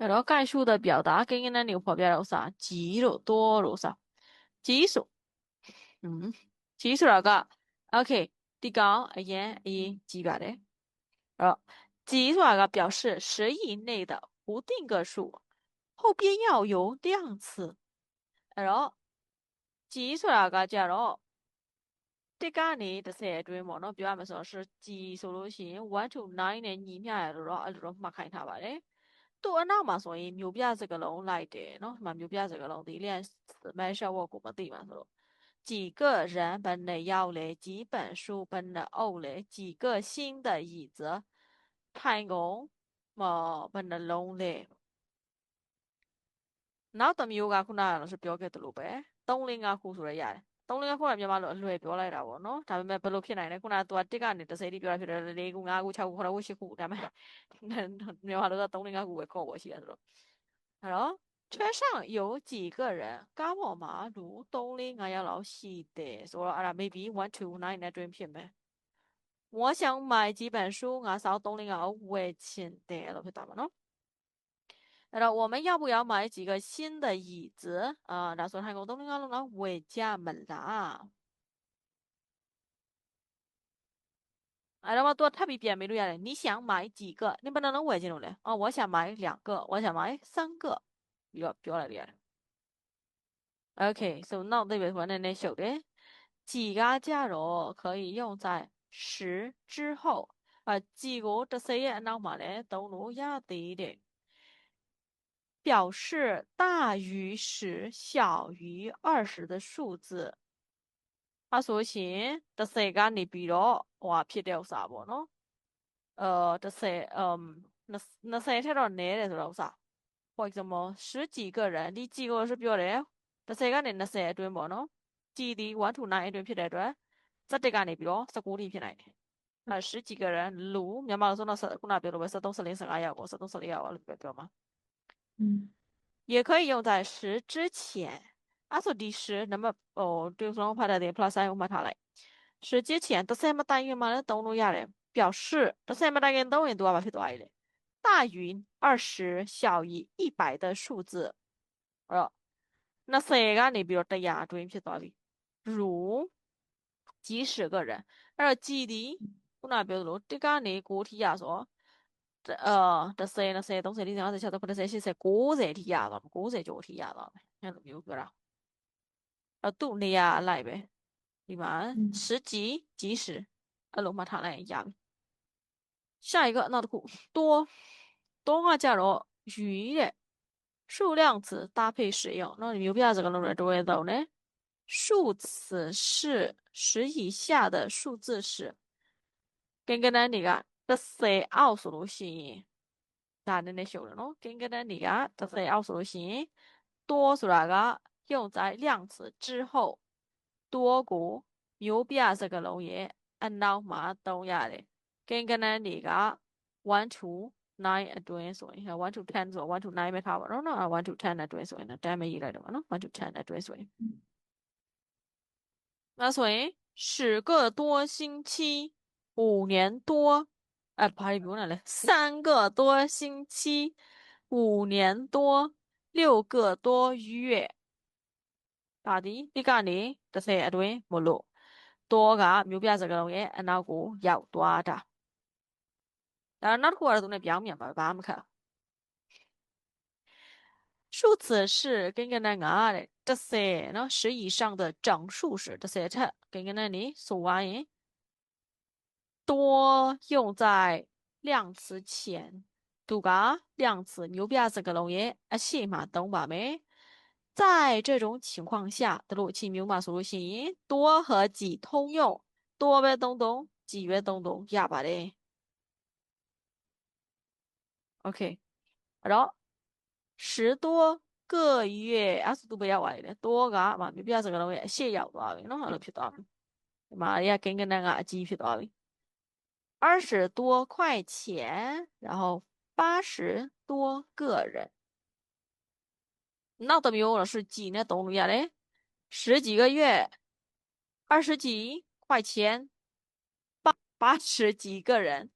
အဲ့တော့概述的表达ကိန်းဂဏန်းတွေကိုဖော်ပြတော့ဥစားကြီးတို့多တို့ဥစားကြီးဆိုอืมကြီးဆိုတာက okay ဒီကောင်အရင်အရင်ကြီးပါတယ်အဲ့တော့ကြီးဆိုတာက表示十以内的不定个数后边要有量词အဲ့တော့ကြီးဆိုတာကကြတော့တစ်ကနေ30အတွင်းပေါ့နော်ပြောရမှာဆိုတော့是ကြီးဆိုလို့ရှိရင်1 to 9နဲ့ညီမျှရလို့တော့အဲ့လိုတော့မှတ်ခိုင်းထားပါတယ် သူ့အနောက်မှာဆိုရင်မျိုးပြစကလုံးလိုက်တယ်နော်ဒီမှာမျိုးပြစကလုံးဒီလျက် measure word ကိုမသိပါဆိုတော့几个人本的要嘞几本书本的欧嘞几个新的椅子太公မဘယ်နှလုံးလဲနောက်တစ်မျိုးကခုနကတော့ပြောခဲ့သလိုပဲ3 5 5ခုဆိုရရတယ် 3 5 5ခုကမြန်မာလိုအလွယ်ပြောလိုက်တာပေါ့နော်ဒါပေမဲ့ဘယ်လိုဖြစ်နိုင်လဲခုနကသူက1ကနေ30တိပြောတာဖြစ်တယ်4ခု5ခု6ခု9ခု10ခုဒါပေမဲ့မြန်မာလိုက3 5 5ခုပဲခေါ်ပေါ်ရှိရဆိုတော့အဲ့တော့车上有几个人ကားပေါ်မှာလူ3 4 5ယောက်လောက်ရှိတယ်ဆိုတော့အဲ့ဒါ maybe 1 to 9နဲ့တွင်းဖြစ်မယ်我想买几本书ငါစောင်း3 4 5ကိုဝယ်ချင်တယ်လို့ဖြစ်သွားမှာနော် 然后我们要不要买几个新的椅子？啊，然后他给我东东东东回家门啦。哎，那么多特别便秘路亚的，你想买几个？你不能能回去弄嘞？哦，我想买两个，我想买三个，比要比较来的。OK，so、okay, now 这边玩的那首的，几个加入可以用在十之后。啊，几个这些那么嘞，都罗亚的的。表示大于十、小于二十的数字，它怎么写？这是一个你比如我撇掉啥不呢？呃，这是嗯，那那谁听到你的是了啥？或什么十几个人？你几个人是表的？这是个你那是对不呢？几的万土一对撇来着？这这个比如十公里撇来的？那十几个人，如你妈说那十那里表，为是东是零晨二呀我，是东是零幺二表表吗？嗯也可以用在十之前。あと第十，那么哦，就是我拍的第 plus 三，我把它来。十之前，都是么单元嘛？那登录下来，表示都是么单元都元多啊？蛮多的。大于二十，小于一百的数字，哦，那谁个你比如得呀，注意些道理。如几十个人，而几的我那比如这个你个体啊说。 အာ30 20 30 40 50 60 90 80 90ထိရသွားမယ်90ကျော်ထိရသွားမယ်အဲ့လိုမျိုးပြောတာအဲ့သူ့နေရာအလိုက်ပဲဒီမှာ十几几十အဲ့လိုမှတ်ထားလိုက်ရင်ရပြီ下一个နောက်တစ်ခု多多ကကြတော့鱼တဲ့数量词搭配使用နော်မျိုးပြစကားလုံးတွေတွဲသုံးတယ်数词是十以下的数字是ကိန်းကဏန်းတွေက 30အောက်ဆိုလို့ရှိရင်ဒါနည်းနည်းရှုပ်တယ်နော်ကိန်းကဏန်းတွေက30အောက်ဆိုလို့ရှိရင်多ဆိုတာက用在量词之后多ကိုမျိုးပြစကားလုံးရဲ့အနောက်မှာသုံးရတယ်ကိန်းကဏန်းတွေက1 to 9အတွင်းဆိုရင်1 to 10ဆို1 to 9ပဲထားပါတော့နော်1 to 10အတွင်းဆိုရင်10ပဲရေးလိုက်တော့ပါနော်1 to 10အတွင်းဆိုရင်那所以十个多星期五年多 哎，ဘာတွေပြောနေလဲ三个多星期五年多六个多月ဒါဒီဒီကနေ30အတွင်းမလို့多ကမျိုးပြစကားလုံးရဲ့အနောက်ကိုရောက်သွားတာဒါနောက်တစ်ခုကတော့သူနဲ့ပြောင်းပြန်ပါဘာမှမခက်数词是跟跟那个的这些喏十以上的整数是这些它跟跟那你说完言 多用在量词前，读个量词，牛逼啊！这个龙爷啊，信嘛，懂吧没？在这种情况下，德路奇牛马所有信多和几通用，多呗东东，几呗东东，哑巴的。OK，然后十多个月，啊是都不要玩的，多个嘛，牛必啊这个东西，谢要多少的，弄好了皮多少的，妈呀，跟个那个鸡皮多少的。二十多块钱，然后八十多个人。那都没有了，是几呢？懂了呀嘞？十几个月，二十几块钱，八八十几个人。